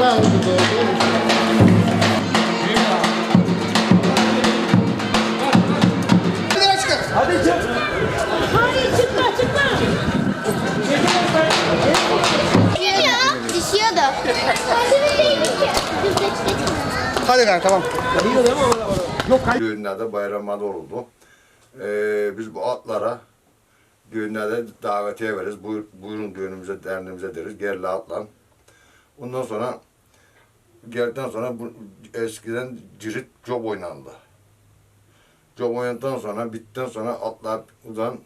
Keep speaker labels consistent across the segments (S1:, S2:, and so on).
S1: Çıkma çıkma.
S2: Düşüyor. Düşüyor da. Kendimi değdim ki. Dur geç geç.
S3: Hadi kanka tamam.
S4: Düğünlerde bayramlarda olurdu. Ee, biz bu atlara düğünlerde davetiye veririz. Buyur, buyurun düğünümüze, derneğimize deriz. Gerli atlan. Ondan sonra geldikten sonra bu, eskiden cirit job oynandı. Job oynadıktan sonra, bittikten sonra atlar buradan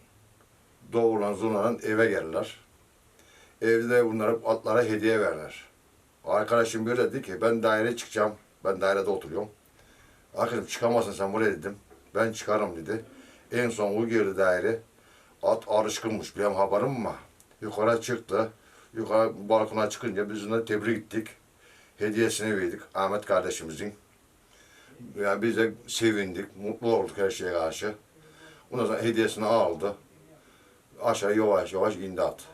S4: doğulan zunadan eve gelirler. Evde bunlara atlara hediye verirler. Arkadaşım böyle dedi ki ben daireye çıkacağım. Ben dairede oturuyorum. Arkadaşım çıkamazsın sen buraya dedim. Ben çıkarım dedi. En son o girdi daire. At arışkınmış. Benim haberim var. Yukarı çıktı. Yukarı balkona çıkınca biz ona tebrik ettik hediyesini verdik Ahmet kardeşimizin. Yani biz de sevindik, mutlu olduk her şeye karşı. Ondan sonra hediyesini aldı. Aşağı yavaş yavaş indi attı.